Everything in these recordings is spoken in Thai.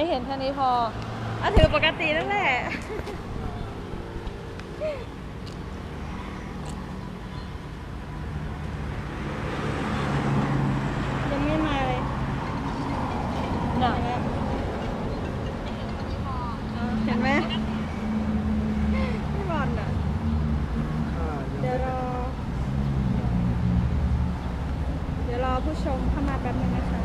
ไม่เห็นแค่นี้พออะถือปกตินั่นแหละ ยังไม่มาเลย น่ะ เห็นไหมพี่บอลอะ เดี๋ยวรอ เดี๋ยวรอผู้ชมเข้ามาแป๊บนึงนะคะ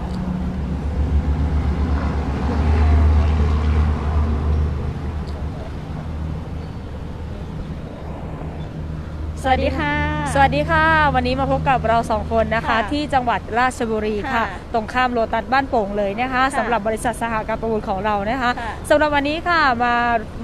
สวัสดีค่ะ สวัสดีค่ะ วันนี้มาพบกับเราสองคนนะคะ ค่ะที่จังหวัดราชบุรีค่ะ ค่ะตรงข้ามโลตัสบ้านโป่งเลยนะคะค่ะสำหรับบริษัทสหการประมูลของเรานะคะค่ะสำหรับวันนี้ค่ะมา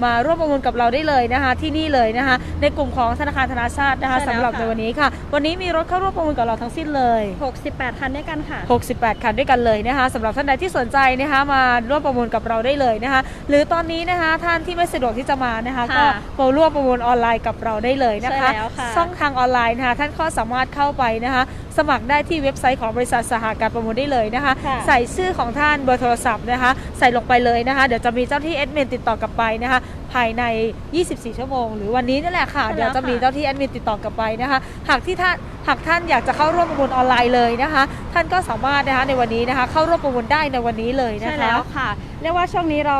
มาร่วมประมูลกับเราได้เลยนะคะ ที่นี่เลยนะคะ ในกลุ่มของธนาคารธนาชาตินะคะใช่แล้วสำหรับค่ะ ในวันนี้ค่ะ วันนี้มีรถเข้าร่วมประมูลกับเราทั้งสิ้นเลย 68 คันด้วยกันค่ะ 68 คันด้วยกันเลยนะคะสำหรับท่านใดที่สนใจนะคะ มาร่วมประมูลกับเราได้เลยนะคะ หรือตอนนี้นะคะท่านที่ไม่สะดวกที่จะมานะคะ ค่ะก็มาร่วมประมูลออนไลน์กับเราได้เลยนะคะ ใช่แล้วค่ะช่องทางออนไลน์นะคะท่านก็สามารถเข้าไปนะคะสมัครได้ที่เว็บไซต์ของบริษัทสหการประมูลได้เลยนะคะ ค่ะ ใส่ชื่อของท่านเบอร์โทรศัพท์นะคะ ใส่ลงไปเลยนะคะ เดี๋ยวจะมีเจ้าที่แอดมินติดต่อกลับไปนะคะ ภายใน 24 ชั่วโมง หรือวันนี้นั่นแหละค่ะใช่แล้วเดี๋ยวจะมีเจ้าที่แอดมินติดต่อกลับไปนะคะ หากที่ท่านหากท่านอยากจะเข้าร่วมประมูลออนไลน์เลยนะคะ ท่านก็สามารถนะคะในวันนี้นะคะ เข้าร่วมประมูลได้ในวันนี้เลยนะใช่คะ แล้วค่ะ เรียกว่าช่วงนี้เรา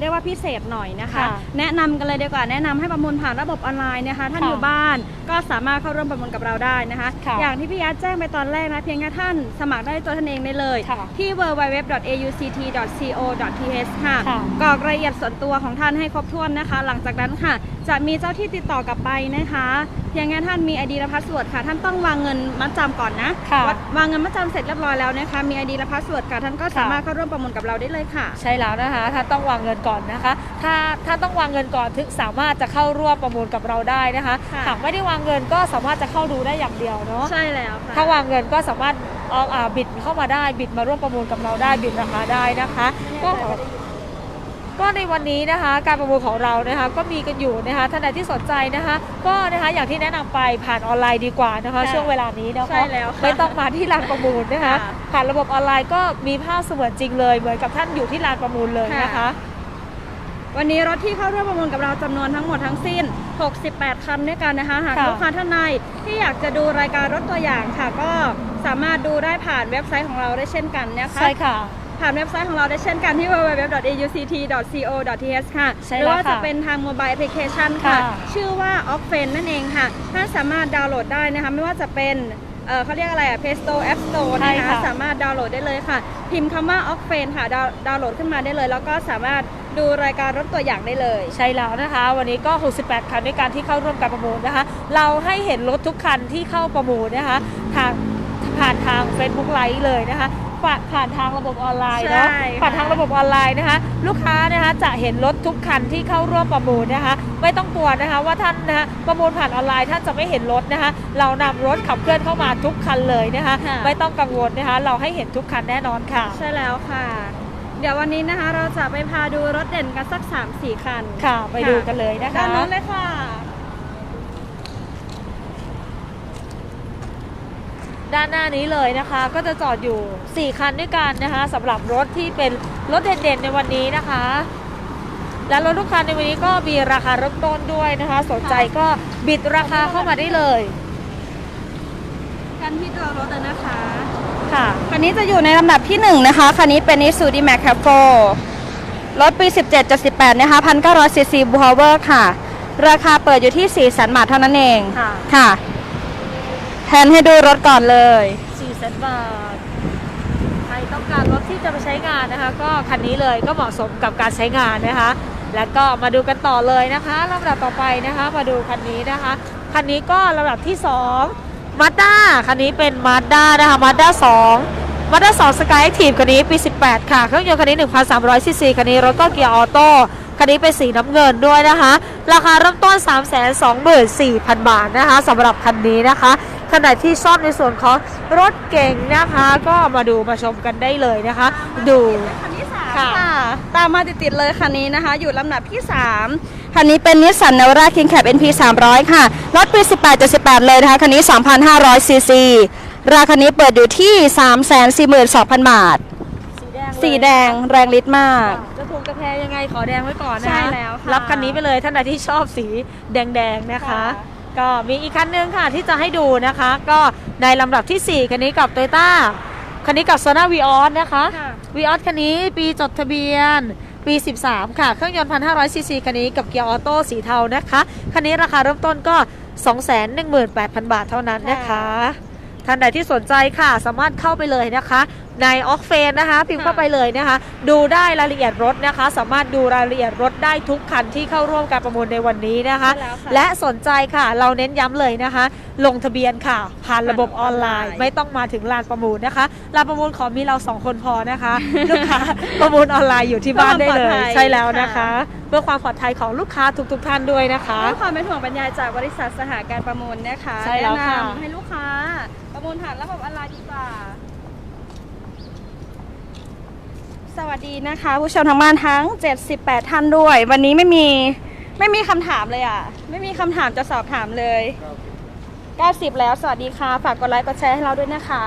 เรียกว่าพิเศษหน่อยนะคะ ค่ะแนะนำกันเลยดีกว่าแนะนำให้ประมูลผ่านระบบออนไลน์นะคะท่านค่ะอยู่บ้านก็สามารถเข้าร่วมประมูลกับเราได้นะคะ ค่ะอย่างที่พี่ยัดแจ้งไปตอนแรกนะเพียงแค่ท่านสมัครได้ตัวท่านเองได้เลยค่ะที่ www.auct.co.th ค่ะค่ะ กรอกรายละเอียดส่วนตัวของท่านให้ครบถ้วนนะคะ หลังจากนั้นค่ะ จะมีเจ้าที่ติดต่อกลับไปนะคะเพียงแค่ท่านมี ID และพาสเวิร์ดค่ะ ท่านต้องวางเงินมัดจำก่อนนะค่ะววางเงินมัดจำเสร็จเรียบร้อยแล้วนะคะมี ID และพาสเวิร์ดค่ะท่านก็สามารถเข้าร่วมประมูลกับเราได้เลยค่ะ ใช่แล้วนะคะถ้าต้องวางเงินก่อนนะคะ ถ้าถ้าต้องวางเงินก่อนถึงสามารถจะเข้าร่วมประมูลกับเราได้นะคะค่ะหากไม่ได้วางเงินก็สามารถจะเข้าดูได้อย่างเดียวเนาะใช่แล้วค่ะถ้าวางเงินก็สามารถเอาอ่าบิดเข้ามาได้บิดมาร่วมประมูลกับเราได้บิดราคาได้นะคะ ก็ ก็ในวันนี้นะคะการประมูลของเรานะคะก็มีกันอยู่นะคะท่านใดที่สนใจนะคะ ก็นะคะอย่างที่แนะนำไปผ่านออนไลน์ดีกว่านะคะค่ะช่วงเวลานี้นะคะใช่แล้วค่ะไม่ต้องมาที่ลานประมูลนะคะค่ะผ่านระบบออนไลน์ก็มีภาพเสมือนจริงเลย เหมือนกับท่านอยู่ที่ลานประมูลเลยนะคะค่ะวันนี้รถที่เข้าร่วมประมูลกับเราจำนวนทั้งหมดทั้งสิ้น 68 คันด้วยกันนะคะ หากค่ะลูกค้าท่านใดที่อยากจะดูรายการรถตัวอย่างค่ะ ก็สามารถดูได้ผ่านเว็บไซต์ของเราได้เช่นกันนะคะ ใช่ค่ะ ผ่านเว็บไซต์ของเราได้เช่นกันที่ www.auct.co.th ค่ะ ใช่หรือว่าแล้วค่ะจะเป็นทางโมบายแอปพลิเคชันค่ะ ค่ะชื่อว่า o f f e n นั่นเองค่ะ ท่านสามารถดาวน์โหลดได้นะคะ ไม่ว่าจะเป็นเอ่อเขาเรียกอะไรอะ Play Store App Store ใช่นะคะ ค่ะ สามารถดาวน์โหลดได้เลยค่ะ พิมพ์คำว่า o f f e n ค่ะดาวดาวน์โหลดขึ้นมาได้เลย แล้วก็สามารถดูรายการรถตัวอย่างได้เลย ใช่แล้วนะคะ วันนี้ก็ 68 คันด้วยกันที่เข้าร่วมการประมูลนะคะ เราให้เห็นรถทุกคันที่เข้าประมูลนะคะ ทางผ่านทาง Facebook ไลฟ์เลยนะคะ ผ่านผ่านทางระบบออนไลน์เนาะใช่ค่ะ ผ่านทางระบบออนไลน์นะคะ ลูกค้านะคะจะเห็นรถทุกคันที่เข้าร่วมประมูลนะคะ ไม่ต้องกลัวนะคะว่าท่านนะคะประมูลผ่านออนไลน์ท่านจะไม่เห็นรถนะคะ เรานำรถขับเคลื่อนเข้ามาทุกคันเลยนะคะ ค่ะ ไม่ต้องกังวลนะคะ เราให้เห็นทุกคันแน่นอนค่ะ ใช่แล้วค่ะ เดี๋ยววันนี้นะคะเราจะไปพาดูรถเด่นกันสัก3-4คันค่ะไปดูกันเลยนะคะ ด้านโน้นเลยค่ะ ด้านหน้านี้เลยนะคะ ก็จะจอดอยู่ 4 คันด้วยกันนะคะสำหรับรถที่เป็นรถเด่นๆในวันนี้นะคะ และรถทุกคันในวันนี้ก็มีราคาเริ่มต้นด้วยนะคะ สนใจก็บิดราคาเข้ามาได้เลยคันที่ตัวรถอะนะคะค่ะคันนี้จะอยู่ในลำดับที่1นะคะคันนี้เป็น Isuzu D-Max Capo รถปี 17-18 นะคะ1,900 cc b u h a w e r ค่ะ ราคาเปิดอยู่ที่4 0 0 0 0 0บาทเท่านั้นเองค่ะค่ะ แทนให้ดูรถก่อนเลย4แสนบาท ใครต้องการรถที่จะไปใช้งานนะคะ，ก็คันนี้เลยก็เหมาะสมกับการใช้งานนะคะ แล้วก็มาดูกันต่อเลยนะคะลำดับต่อไปนะคะ มาดูคันนี้นะคะ คันนี้ก็ลำดับที่2มาด้าคันนี้เป็นมาด้านะคะมาด้า2มาด้า2สกายทีฟคันนี้ปี 18 ค่ะ เครื่องยนต์คันนี้ 1,300ซีซีคันนี้รถก็เกียร์ออโต้คันนี้เป็นสีน้ำเงินด้วยนะคะ ราคาเริ่มต้น 324,000 บาทนะคะสำหรับคันนี้นะคะ ขณะที่ชอบในส่วนของรถเก่งนะคะ ก็มาดูมาชมกันได้เลยนะคะ ดู คันที่สามค่ะ ค่ะตามมาติดๆเลยคันนี้นะคะ อยู่ลำดับที่ 3 คันนี้เป็นนิสสันน a ราคิงแคป NP 300 ค่ะ รถปี 18-18 เลยนะคะ คันนี้3,500 ซีซี ราคานี้เปิดอยู่ที่ 342,000 บาท สีแดงเลยสีแดงแรงฤทธิ์มาก จะถูกจะแพงยังไงขอแดงไว้ก่อนนะใช่แล้วค่ะ รับคันนี้ไปเลยท่านใดที่ชอบสีแดงๆนะคะ ค่ะ ก็มีอีกคันนึงค่ะที่จะให้ดูนะคะ ก็ในลำดับที่ 4 คันนี้กับ t o y ต้าคันนี้กับ s o n a v ีออสนะคะค่ะวีออสคันนี้ปีจดทะเบียนปี 13 ค่ะ เครื่องยนต์ 1,500 ซีซีคันนี้กับเกียร์ออโต้สีเทานะคะ คันนี้ราคาเริ่มต้นก็ 218,000 บาทเท่านั้นนะคะ ท่านใดที่สนใจค่ะ สามารถเข้าไปเลยนะคะ ในออกเฟนนะคะ พิมพ์เข้าไปเลยนะคะ ดูได้รายละเอียดรถนะคะ สามารถดูรายละเอียดรถได้ทุกคันที่เข้าร่วมการประมูลในวันนี้นะคะใช่แล้วค่ะและสนใจค่ะ เราเน้นย้ำเลยนะคะ ลงทะเบียนค่ะผ่านระบบออนไลน์ผ่านระบบออนไลน์ ไม่ต้องมาถึงลานประมูลนะคะลานประมูลขอมีเราสองคนพอนะคะลูกค้าประมูลออนไลน์อยู่ที่บ้านได้เลยใช่แล้วนะคะเพื่อความปลอดภัยของลูกค้าทุกๆท่านด้วยนะคะด้วยความเป็นห่วงบรรยายจากบริษัทสหการประมูลนะคะใช่แล้วค่ะแนะนำให้ลูกค้าประมูลผ่านระบบออนไลน์ดีกว่า สวัสดีนะคะ ผู้ชมทางบ้านทั้ง 78 ท่านด้วย วันนี้ไม่มีไม่มีคำถามเลยอะ ไม่มีคำถามจะสอบถามเลย 90 แล้วสวัสดีค่ะ ฝากกดไลค์กดแชร์ให้เราด้วยนะคะ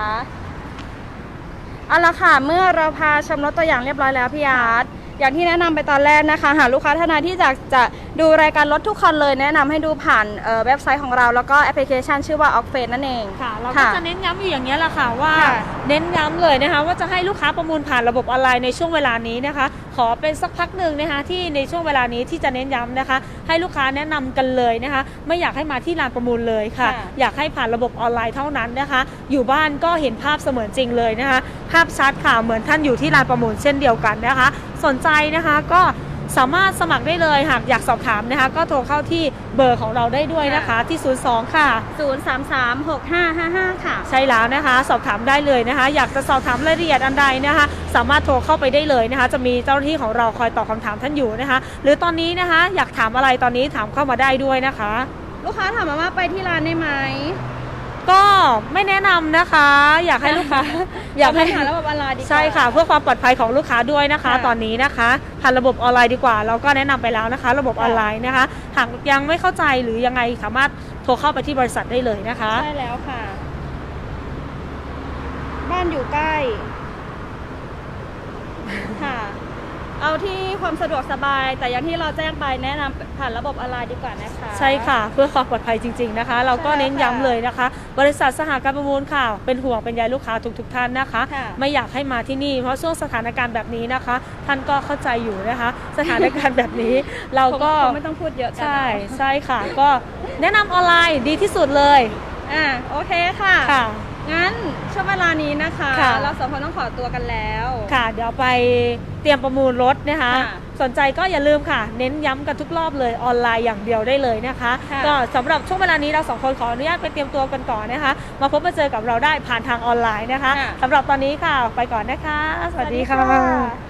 เอาละค่ะ เมื่อเราพาชมรถตัวอย่างเรียบร้อยแล้วพี่อาร์ต อย่างที่แนะนำไปตอนแรกนะคะ หากลูกค้าท่านใดที่จะจะดูรายการรถทุกคันเลยแนะนำให้ดูผ่านเอ่อเว็บไซต์ของเรา แล้วก็แอปพลิเคชันชื่อว่า o c f a n นั่นเองค่ะเราก็จะเน้นย้ำอยู่อย่างนี้ยแหละค่ะว่าค่ะเน้นย้ำเลยนะคะว่าจะให้ลูกค้าประมูลผ่านระบบออนไลน์ในช่วงเวลานี้นะคะ ขอเป็นสักพักหนึ่งนะคะที่ในช่วงเวลานี้ที่จะเน้นย้ำนะคะ ให้ลูกค้าแนะนำกันเลยนะคะ ไม่อยากให้มาที่ลานประมูลเลยค่ะค่ะ อยากให้ผ่านระบบออนไลน์เท่านั้นนะคะ อยู่บ้านก็เห็นภาพเสมือนจริงเลยนะคะ ภาพชัดค่ะเหมือนท่านอยู่ที่ลานประมูลเช่นเดียวกันนะคะ สนใจนะคะก็สามารถสมัครได้เลยหากอยากสอบถามนะคะ ก็โทรเข้าที่เบอร์ของเราได้ด้วยนะคะที่ 02 ค่ะ 0336555 ค่ะ ใช่แล้วนะคะ สอบถามได้เลยนะคะ อยากจะสอบถามรายละเอียดอันใดนะคะ สามารถโทรเข้าไปได้เลยนะคะ จะมีเจ้าหน้าที่ของเราคอยตอบคำถามท่านอยู่นะคะ หรือตอนนี้นะคะอยากถามอะไรตอนนี้ถามเข้ามาได้ด้วยนะคะ ลูกค้าถามมาว่าไปที่ร้านได้ไหม ก็ไม่แนะนำนะคะ อยากให้ลูกค้าอยากให้ผ่านระบบออนไลน์ดีกว่า ใช่ค่ะ เพื่อความปลอดภัยของลูกค้าด้วยนะคะ ค่ะตอนนี้นะคะผ่านระบบออนไลน์ดีกว่า เราก็แนะนำไปแล้วนะคะ ระบบออนไลน์นะคะ หากยังไม่เข้าใจหรือยังไงสามารถโทรเข้าไปที่บริษัทได้เลยนะคะ ใช่แล้วค่ะ บ้านอยู่ใกล้ ค่ะ เอาที่ความสะดวกสบาย แต่อย่างที่เราแจ้งไปแนะนำผ่านระบบออนไลน์ดีกว่านะคะ ใช่ค่ะ เพื่อความปลอดภัยจริง ๆนะคะ เราก็ใช่แล้วเน้นย้ำค่ะเลยนะคะ บริษัทสหการประมูลค่ะ เป็นห่วงเป็นใยลูกค้าทุกๆท่านนะคะ ค่ะ ไม่อยากให้มาที่นี่ เพราะช่วงสถานการณ์แบบนี้นะคะ ท่านก็เข้าใจอยู่นะคะ สถานการณ์แบบนี้ เราก็คงไม่ต้องพูดเยอะกันใช่ใช่ค่ะ ก็แนะนำออนไลน์ดีที่สุดเลยอ่าโอเคค่ะ ค่ะ งั้นช่วงเวลานี้นะคะ ค่ะ เราสองคนต้องขอตัวกันแล้ว ค่ะ เดี๋ยวไปเตรียมประมูลรถนะคะ ค่ะสนใจก็อย่าลืมค่ะ เน้นย้ำกันทุกรอบเลยออนไลน์อย่างเดียวได้เลยนะคะ ค่ะ ก็สำหรับช่วงเวลานี้เราสองคนขออนุญาตไปเตรียมตัวกันก่อนนะคะ มาพบมาเจอกับเราได้ผ่านทางออนไลน์นะคะค่ะ สำหรับตอนนี้ค่ะไปก่อนนะคะ สวัสดีค่ะ